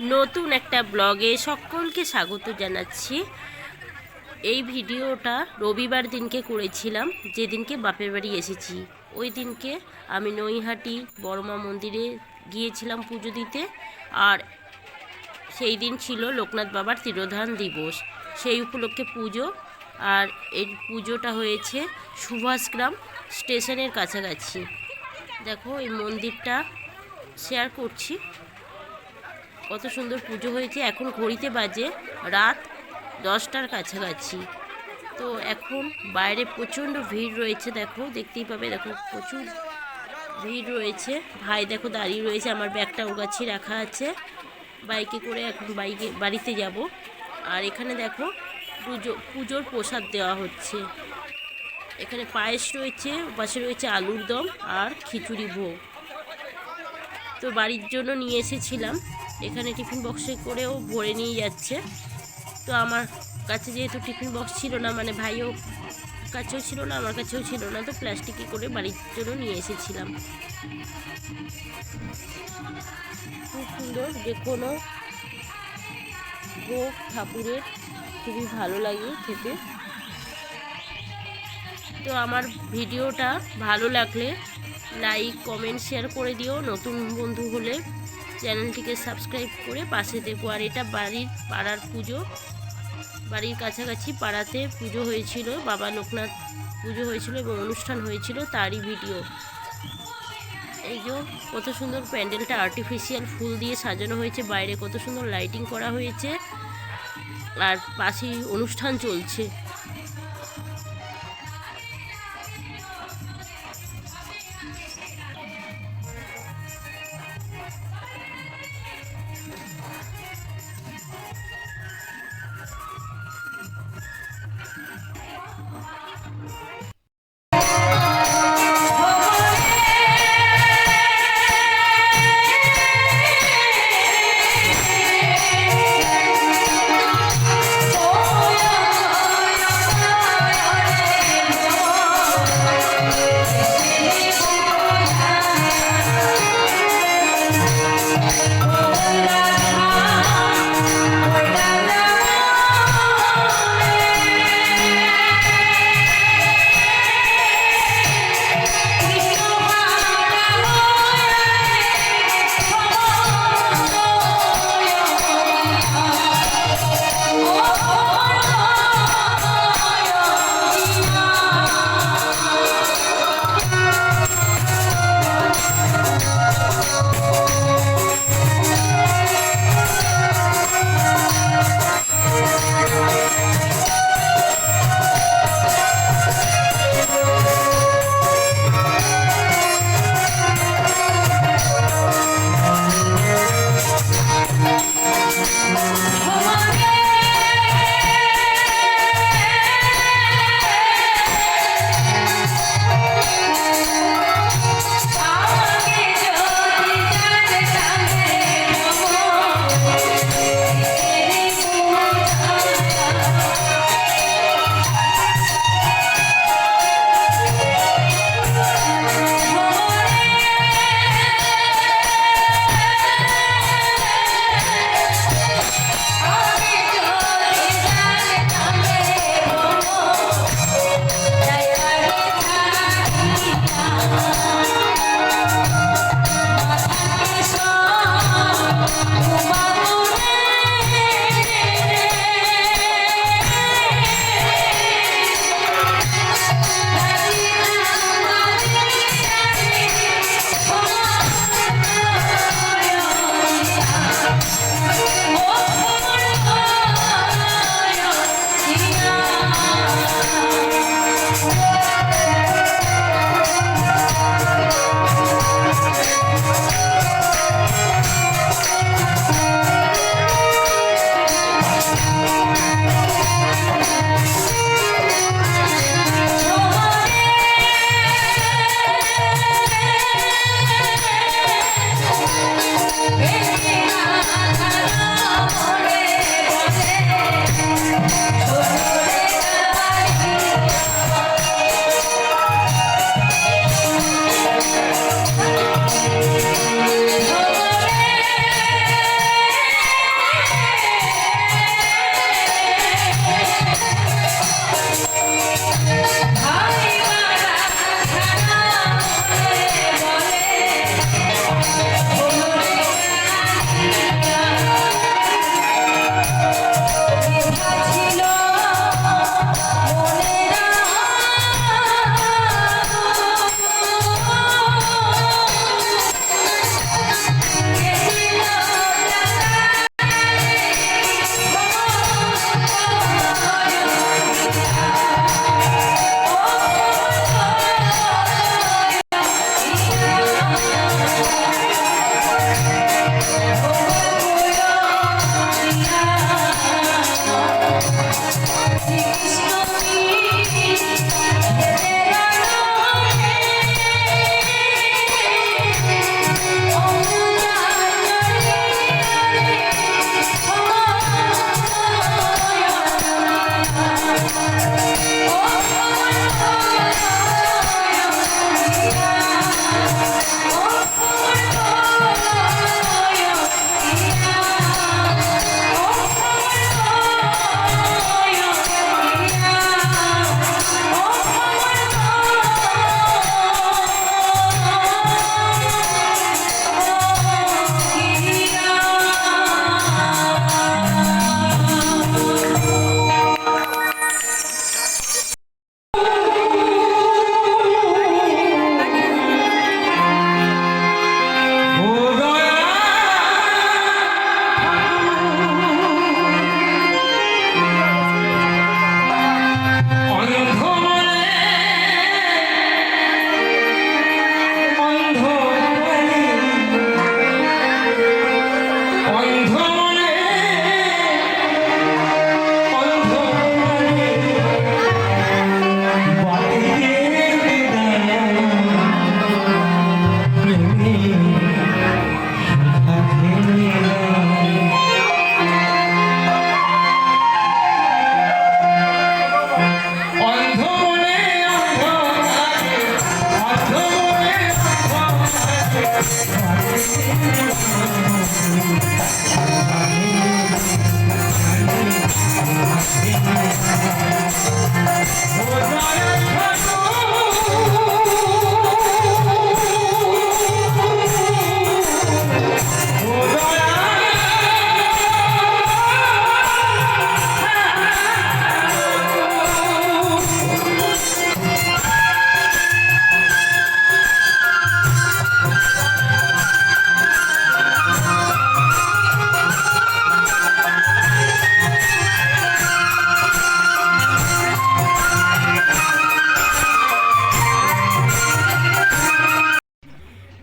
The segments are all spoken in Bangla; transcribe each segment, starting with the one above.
নতুন একটা ব্লগে সকলকে স্বাগত জানাচ্ছি। এই ভিডিওটা রবিবার দিনকে করেছিলাম, যেদিনকে বাপের বাড়ি এসেছি। ওই দিনকে আমি নৈহাটি বড়মা মন্দিরে গিয়েছিলাম পুজো দিতে, আর সেই দিন ছিল লোকনাথ বাবার তিরোধান দিবস। সেই উপলক্ষে পুজো, আর এই পুজোটা হয়েছে সুভাষগ্রাম স্টেশনের কাছাকাছি। দেখো, এই মন্দিরটা শেয়ার করছি। কত সুন্দর পুজো হয়েছে। এখন ঘড়িতে বাজে রাত দশটার কাছাকাছি। তো এখন বাইরে প্রচণ্ড ভিড় রয়েছে, দেখো, দেখতেই পাবে, দেখো, প্রচুর ভিড় রয়েছে। ভাই, দেখো, দাঁড়িয়ে রয়েছে, আমার ব্যাগটা ওর কাছে রাখা আছে। বাইকে করে এখন বাইকে, বাড়িতে যাব। আর এখানে দেখো, পুজো, পুজোর প্রসাদ দেওয়া হচ্ছে। এখানে পায়েস রয়েছে পাশে রয়েছে আলুর দম আর খিচুড়ি ভোগ। তো বাড়ির জন্য নিয়ে এসেছিলাম। এখানে টিফিন বক্সে করেও ভরে নিয়ে যাচ্ছে। তো আমার কাছে যেহেতু টিফিন বক্স ছিল না মানে ভাইও কাছেও ছিল না, আমার কাছেও ছিল না, তো প্লাস্টিকে করে বাড়ির জন্য নিয়ে এসেছিলাম। খুব সুন্দর যে কোনো ভোগ ঠাকুরের, খুবই ভালো লাগে খেতে। তো আমার ভিডিওটা ভালো লাগলে লাইক, কমেন্ট, শেয়ার করে দিও। নতুন বন্ধু হলে চ্যানেলটিকে সাবস্ক্রাইব করে পাশে দেখো, আর এটা বাড়ির পাড়ার পুজো। বাড়ির কাছাকাছি পাড়াতে পুজো হয়েছিল, বাবা লোকনাথ পুজো হয়েছিল এবং অনুষ্ঠান হয়েছিল তারই ভিডিও। এই যে কত সুন্দর প্যান্ডেলটা আর্টিফিশিয়াল ফুল দিয়ে সাজানো হয়েছে, বাইরে কত সুন্দর লাইটিং করা হয়েছে, আর পাশেই অনুষ্ঠান চলছে।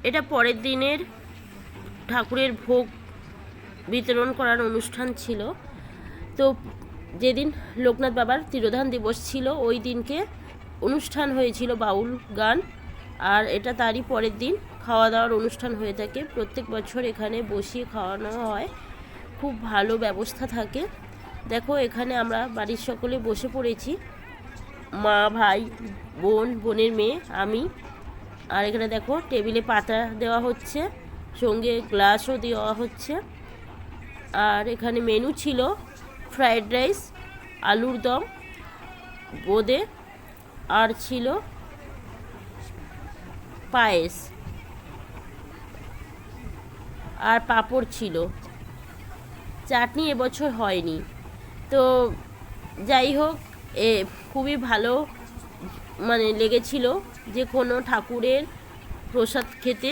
এটা পরের দিনের ঠাকুরের ভোগ বিতরণ করার অনুষ্ঠান ছিল। তো যেদিন লোকনাথ বাবার তিরোধান দিবস ছিল, ওই দিনকে অনুষ্ঠান হয়েছিল বাউল গান। আর এটা তারই পরের দিন খাওয়া দাওয়ার অনুষ্ঠান হয়ে থাকে। প্রত্যেক বছর এখানে বসিয়ে খাওয়ানো হয়। খুব ভালো ব্যবস্থা থাকে। দেখো, এখানে আমরা বাড়ির সকলে বসে পড়েছি। মা, ভাই, বোন, বোনের মেয়ে, আমি আর এখানে দেখো টেবিলে পাতা দেওয়া হচ্ছে, সঙ্গে গ্লাসও দেওয়া হচ্ছে। আর এখানে মেনু ছিল ফ্রায়েড রাইস আলুর দম, বোঁদে, আর ছিল পায়েস। আর পাঁপড় ছিল। চাটনি এবছর হয়নি। তো যাই হোক, এ খুবই ভালো মানে লেগেছিল যে কোনো ঠাকুরের প্রসাদ খেতে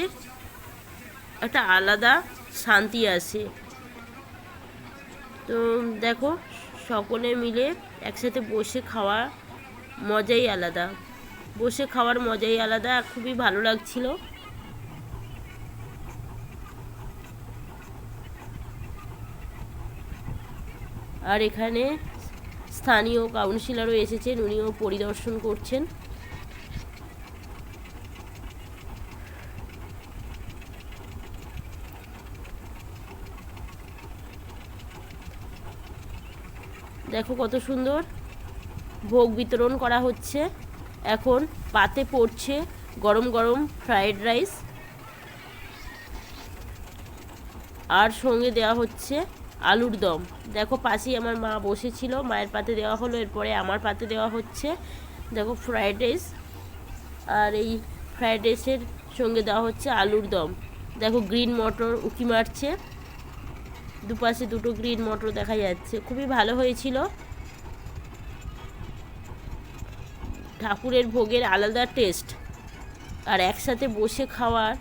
একটা আলাদা শান্তি আসে। তো দেখো, সকলে মিলে একসাথে বসে খাওয়া মজাই আলাদা। বসে খাওয়ার মজাই আলাদা খুবই ভালো লাগছিল। আর এখানে স্থানীয় কাউন্সিলরও এসেছেন, উনিও পরিদর্শন করছেন। দেখো কত সুন্দর। ভোগ বিতরণ করা হচ্ছে। এখন পাতে পড়ছে গরম গরম ফ্রায়েড রাইস। আর সঙ্গে দেওয়া হচ্ছে আলুর দম। দেখো পাশেই আমার মা বসেছিল, মায়ের পাতে দেওয়া হলো, এরপরে আমার পাতে দেওয়া হচ্ছে। দেখো ফ্রায়েড রাইস আর এই ফ্রায়েড রাইসের সঙ্গে দেওয়া হচ্ছে আলুর দম। দেখো গ্রিন মটর উকি মারছে। দুপাশে দুটো গ্রিন মটর দেখা যাচ্ছে। খুবই ভালো হয়েছিল। ঠাকুরের ভোগের আলাদা টেস্ট আর একসাথে বসে খাওয়ার